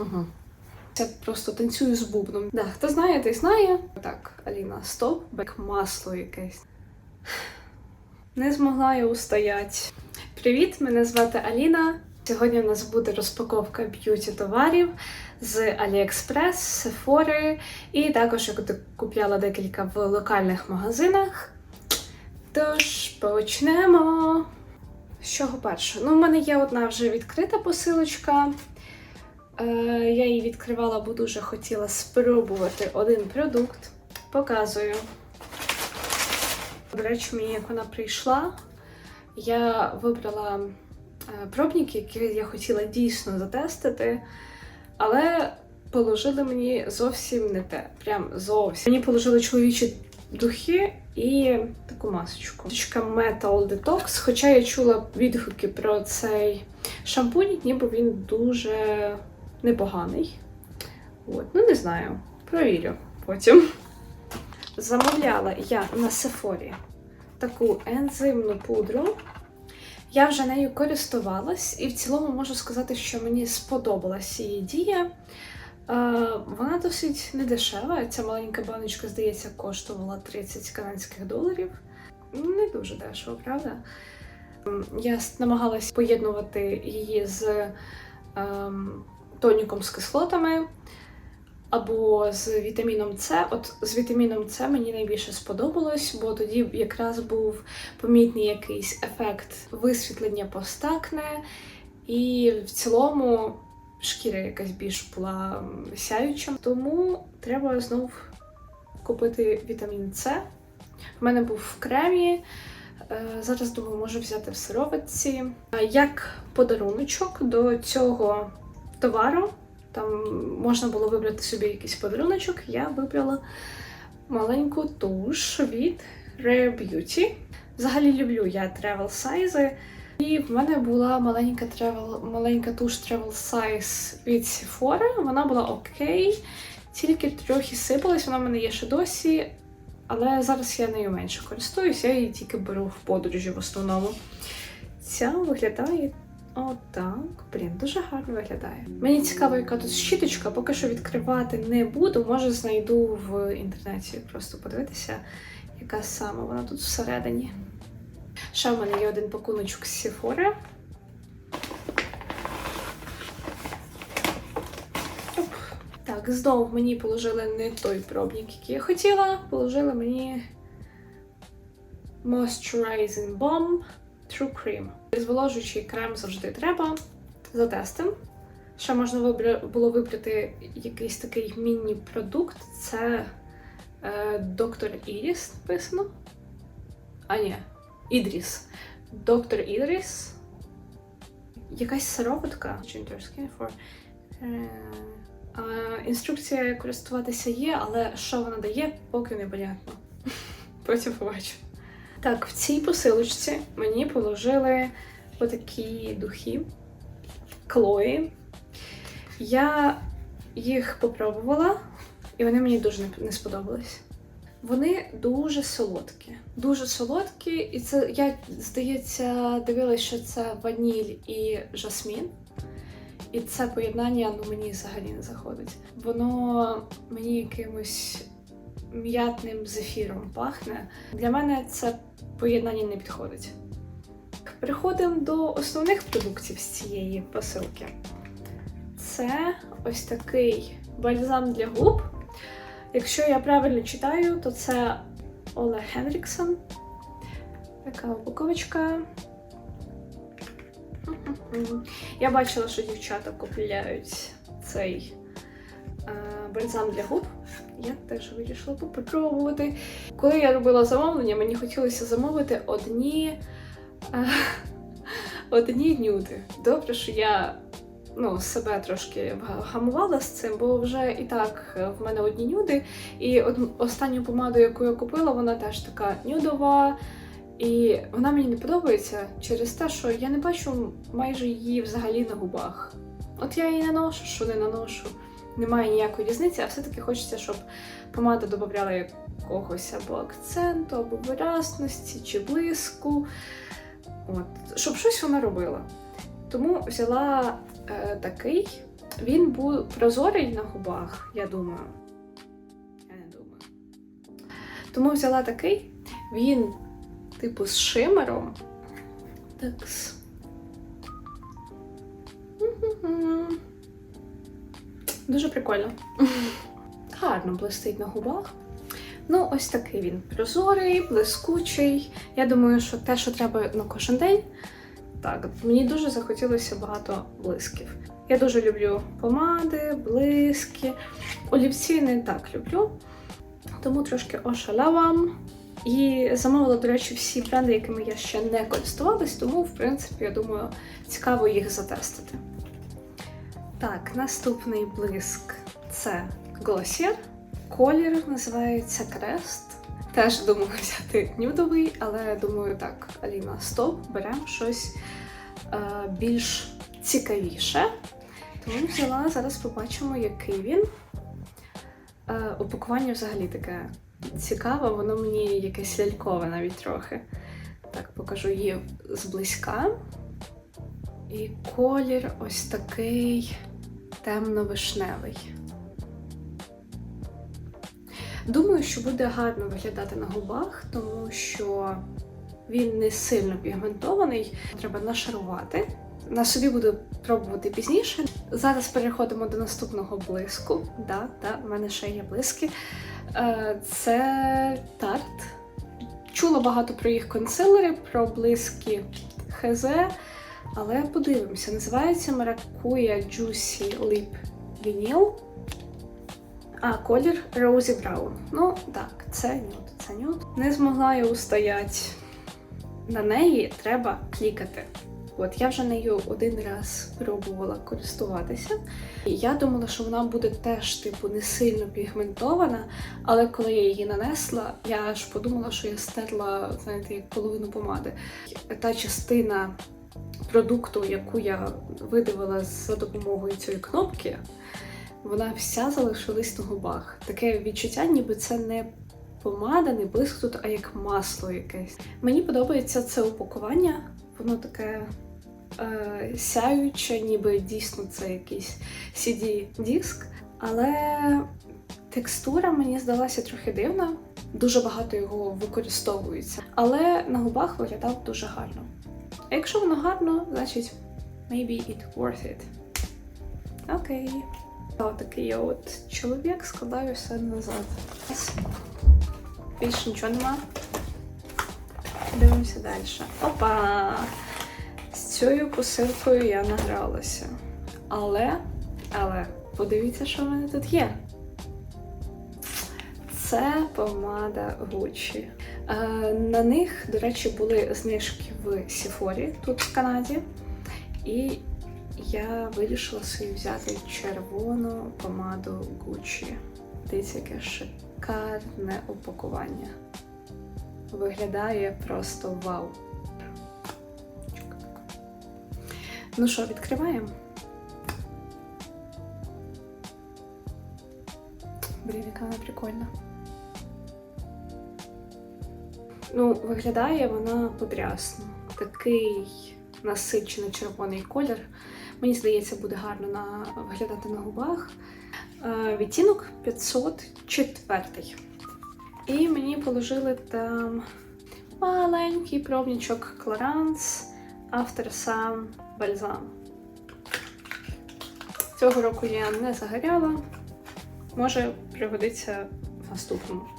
Угу. Це просто танцюю з бубном. Да, хто знає, той знає. Так, Аліна, стоп, як масло якесь. Не змогла я устояти. Привіт, мене звати Аліна. Сьогодні у нас буде розпаковка б'юті товарів з AliExpress, Sephora і також я купляла декілька в локальних магазинах. Тож почнемо. З чого перше? Ну, в мене є одна вже відкрита посилочка. Е, я її відкривала, бо дуже хотіла спробувати один продукт. Показую. До речі, мені як вона прийшла, я вибрала е, пробники, які я хотіла дійсно затестити, але положили мені зовсім не те. Прям зовсім. Мені положили чоловічі духи і таку масочку. Масочка Metal Detox, хоча я чула відгуки про цей шампунь, ніби він дуже непоганий. От, ну не знаю, провірю потім. Замовляла я на Сефорі таку ензимну пудру. Я вже нею користувалась, і в цілому можу сказати, що мені сподобалась її дія. Е, Вона досить недешева. Ця маленька баночка, здається, коштувала 30 канадських доларів. Не дуже дешево, правда? Я с- намагалась поєднувати її з ем, тоніком з кислотами або з вітаміном С. От з вітаміном С мені найбільше сподобалось, бо тоді якраз був помітний якийсь ефект висвітлення постакне, і в цілому шкіра якась більш була сяюча. Тому треба знов купити вітамін С. В мене був в кремі. Е, Зараз думаю, можу взяти в сироватці. Як подаруночок до цього товару, там можна було вибрати собі якийсь подаруночок, я вибрала маленьку туш від Rare Beauty. Взагалі люблю я travel сайзи. І в мене була маленька travel, маленька туш travel size від Sephora. Вона була окей, тільки трохи сипалась, вона в мене є ще досі. Але зараз я нею менше користуюся, я її тільки беру в подорожі в основному. Ця виглядає отак. Блін, дуже гарно виглядає. Мені цікаво, яка тут щіточка, поки що відкривати не буду. Може, знайду в інтернеті просто подивитися, яка саме вона тут всередині. Ще в мене є один пакуночок з Sephora. Так, знову мені положили не той пробник, який я хотіла. Положили мені Moisturizing Balm True Cream. Зволожуючий крем завжди треба. Затестим. Ще можна було вибрати якийсь такий міні-продукт. Це е, Доктор Іріс написано. А, ні, Ідріс. Доктор Ідріс. Якась сироватка. Е, інструкція користуватися є, але що вона дає, поки не понятно. Потім побачу. Так, в цій посилочці мені положили отакі духи Клої. Я їх попробувала, і вони мені дуже не- сподобались. Вони дуже солодкі. Дуже солодкі, і це я, здається, дивилась, що це ваніль і жасмін. І це поєднання ну, мені взагалі не заходить. Воно мені якимось м'ятним зефіром пахне. Для мене це поєднання не підходить. Переходимо до основних продуктів з цієї посилки. Це ось такий бальзам для губ. Якщо я правильно читаю, то це Оле Хенріксон. Така упаковочка. Я бачила, що дівчата купляють цей е, бальзам для губ. Я теж вирішила попробувати. Коли я робила замовлення, мені хотілося замовити одні, е, одні нюди. Добре, що я ну, себе трошки гамувала з цим, бо вже і так е, в мене одні нюди. І останню помаду, яку я купила, вона теж така нюдова. І вона мені не подобається через те, що я не бачу майже її взагалі на губах. От я її наношу, що не наношу. Немає ніякої різниці, а все-таки хочеться, щоб помада додавала якогось або акценту, або виразності, чи блиску. От, щоб щось вона робила. Тому взяла е, такий Він був прозорий на губах, я думаю. Я не думаю. Тому взяла такий. Він, типу, з шимером. Такс. Дуже прикольно. Гарно блистить на губах. Ну, ось такий він прозорий, блискучий. Я думаю, що те, що треба на кожен день. Так, мені дуже захотілося багато блисків. Я дуже люблю помади, блиски. Олівці не так люблю, тому трошки ошалава. І замовила, до речі, всі бренди, якими я ще не користувалась, тому, в принципі, я думаю, цікаво їх затестити. Так, наступний блиск це Glossier. Колір називається Крест. Теж думала взяти нюдовий, але думаю, так, Аліна, стоп, беремо щось е, більш цікавіше. Тому взяла, зараз побачимо, який він. Е, упакування взагалі таке цікаве, воно мені якесь лялькове навіть трохи. Так, покажу її зблизька. І колір ось такий темно-вишневий. Думаю, що буде гарно виглядати на губах, тому що він не сильно пігментований, треба нашарувати. На собі буду пробувати пізніше. Зараз переходимо до наступного блиску. Да, да, в мене ще є блиски. Е, Це тарт. Чула багато про їх консилери, про блиски ХЗ, але подивимося. Називається Maracuja Juicy Lip Vinyl. А, колір Rosy Brown. Ну, так, це нюд, це нюд. Не змогла я устояти. На неї треба клікати. От я вже нею один раз пробувала користуватися. І я думала, що вона буде теж типу не сильно пігментована, але коли я її нанесла, я аж подумала, що я стерла, знаєте, як половину помади. Та частина продукту, яку я видавила за допомогою цієї кнопки, вона вся залишилась на губах. Таке відчуття, ніби це не помада, не блиск тут, а як масло якесь. Мені подобається це упакування, воно таке е, сяюче, ніби дійсно це якийсь CD-диск. Але текстура мені здалася трохи дивна. Дуже багато його використовується. Але на губах виглядав дуже гарно. А якщо воно гарно, значить maybe it worth it. Окей. Такий я от чоловік, складаю все назад. Більше нічого нема. Дивимося далі. Опа! З цією посилкою я награлася. Але, але, подивіться, що в мене тут є. Це помада Gucci. Е, на них, до речі, були знижки в Сіфорі, тут в Канаді. І я вирішила собі взяти червону помаду Gucci. Дивіться, яке шикарне упакування. Виглядає просто вау. Ну що, відкриваємо? Блін, яка вона прикольна. Ну, виглядає вона потрясно. Такий насичений червоний колір. Мені здається, буде гарно на, виглядати на губах. Е, відтінок 504. І мені положили там маленький пробничок Clarins After Sun Balsam. Цього року я не загоряла. Може пригодиться в наступному.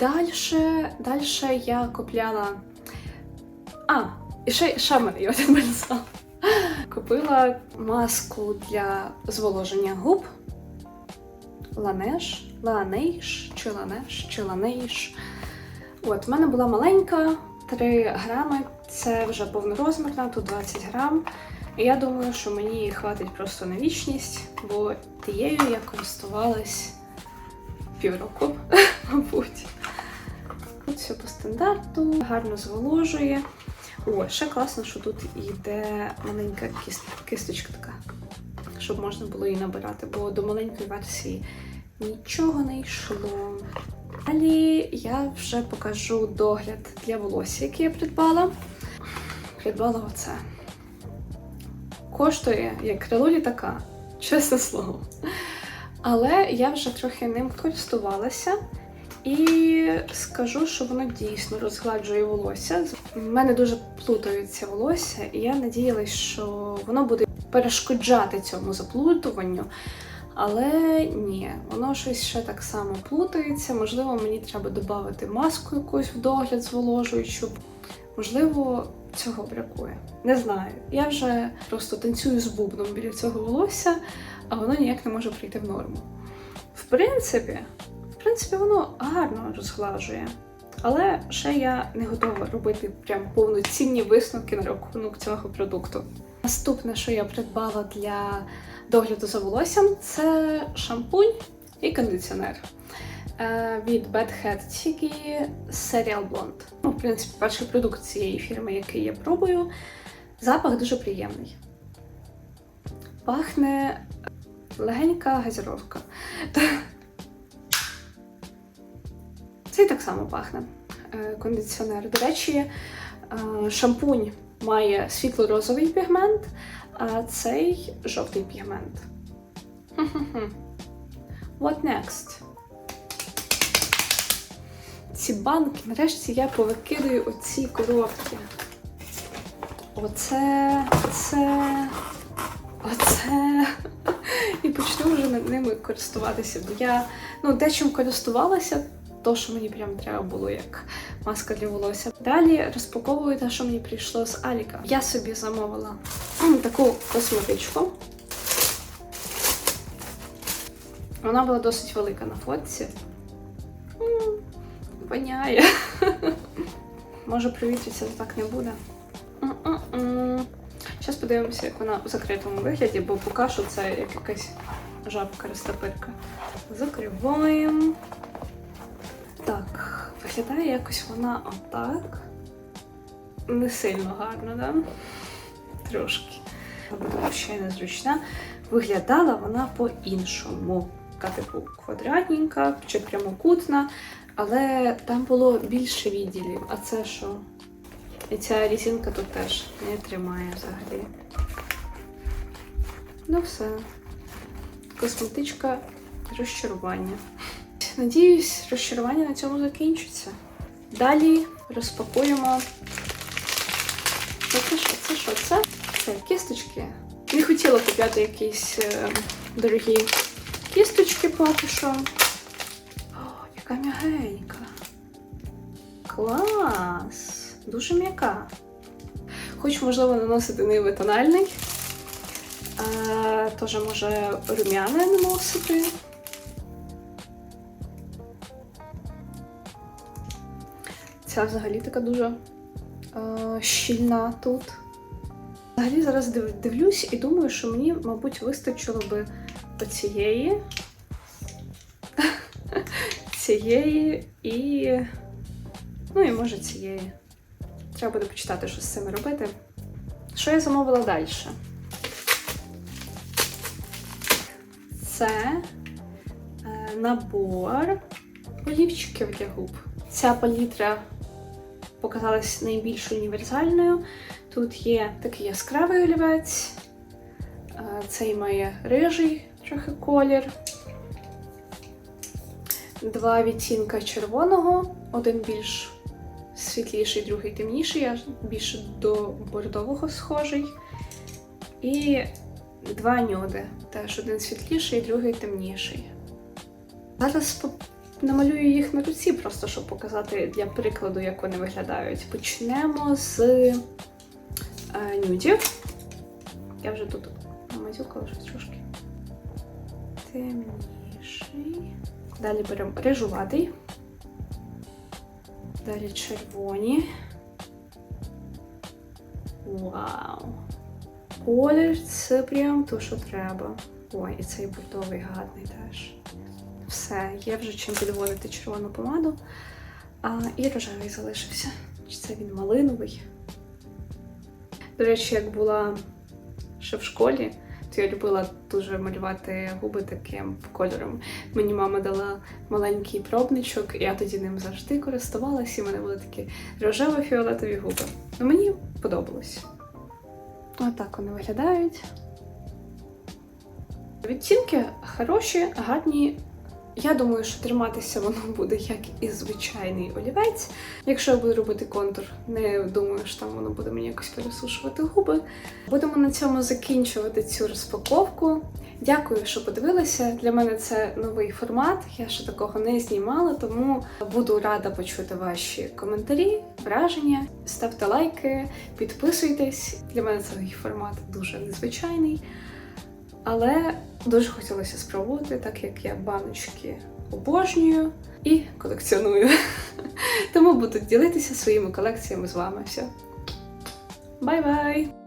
Дальше, дальше я купляла. А, і ще, ще мене є один бальзам. Купила маску для зволоження губ. Ланеш, ланейш, чи ланеш, чи ланейш. От, в мене була маленька, 3 грами. Це вже повнорозмірна, тут 20 грам. І я думаю, що мені хватить просто на вічність, бо тією я користувалась півроку, мабуть. Тут все по стандарту, гарно зволожує. О, ще класно, що тут йде маленька кисточка така, щоб можна було її набирати, бо до маленької версії нічого не йшло. Далі я вже покажу догляд для волосся, який я придбала. Придбала оце. Коштує як крило літака чесне слово. Але я вже трохи ним користувалася. І скажу, що воно дійсно розгладжує волосся. У мене дуже плутаються волосся, і я надіялась, що воно буде перешкоджати цьому заплутуванню. Але ні, воно щось ще так само плутається. Можливо, мені треба додати маску якусь в догляд зволожуючу. Можливо, цього бракує. Не знаю. Я вже просто танцюю з бубном біля цього волосся, а воно ніяк не може прийти в норму. В принципі, в принципі, воно гарно розглажує. Але ще я не готова робити прям повноцінні висновки на рахунок цього продукту. Наступне, що я придбала для догляду за волоссям, це шампунь і кондиціонер е, від Bad Head Tiki Serial Blonde. Ну, в принципі, перший продукт цієї фірми, який я пробую. Запах дуже приємний. Пахне легенька газіровка. Цей так само пахне е, кондиціонер. До речі, е, шампунь має світло-розовий пігмент, а цей жовтий пігмент. What next? Ці банки, нарешті я повикидаю оці коробки. Оце, це, оце. І почну вже над ними користуватися. Бо я ну, дечим користувалася, то, що мені прям треба було як маска для волосся. Далі розпаковую те, що мені прийшло з Аліка. Я собі замовила таку косметичку. Вона була досить велика на фотці. Воняє. Може, провітритися так не буде. Зараз подивимося, як вона у закритому вигляді, бо поки що це як якась жабка розтопирка. Закриваємо. Так, виглядає якось вона отак. Не сильно гарно, да? Трошки. Буде ще незручна. Виглядала вона по-іншому. Така типу квадратненька чи прямокутна, але там було більше відділів. А це що? І ця різинка тут теж не тримає взагалі. Ну все. Косметичка розчарування. Надіюсь, розчарування на цьому закінчиться. Далі розпакуємо. Це що? Це що? Це? Це кісточки. Не хотіла купляти якісь е, дорогі кісточки поки що. О, яка м'ягенька. Клас! Дуже м'яка. Хоч, можливо, наносити ниви тональний. Теж може рум'яне наносити. Ця взагалі така дуже е, щільна тут. Взагалі зараз дивлюсь і думаю, що мені, мабуть, вистачило би оцієї, цієї і. Ну і може цієї. Треба буде почитати, що з цими робити. Що я замовила далі? Це е, набор олівчиків для губ. Ця палітра показалась найбільш універсальною. Тут є такий яскравий олівець, е, цей має рижий трохи колір. Два відтінка червоного, один більш світліший, другий темніший, я більше до бордового схожий. І два нюди. Теж один світліший, другий темніший. Зараз намалюю їх на руці, просто щоб показати для прикладу, як вони виглядають. Почнемо з е, нюдів. Я вже тут намазюкала щось трошки. Темніший. Далі беремо рижуватий. Далі червоні. Вау! Колір це прям то, що треба. Ой, і цей бордовий гарний теж. Все, є вже чим підводити червону помаду. А, і рожевий залишився. Чи це він малиновий? До речі, як була ще в школі, я любила дуже малювати губи таким кольором. Мені мама дала маленький пробничок, і я тоді ним завжди користувалася, і в мене були такі рожево-фіолетові губи. Ну, мені подобалось. Отак вони виглядають. Відтінки хороші, гарні. Я думаю, що триматися воно буде як і звичайний олівець. Якщо я буду робити контур, не думаю, що там воно буде мені якось пересушувати губи. Будемо на цьому закінчувати цю розпаковку. Дякую, що подивилися. Для мене це новий формат. Я ще такого не знімала, тому буду рада почути ваші коментарі, враження. Ставте лайки, підписуйтесь. Для мене цей формат дуже незвичайний. Але дуже хотілося спробувати, так як я баночки обожнюю і колекціоную. Тому буду ділитися своїми колекціями з вами. Все. Бай-бай!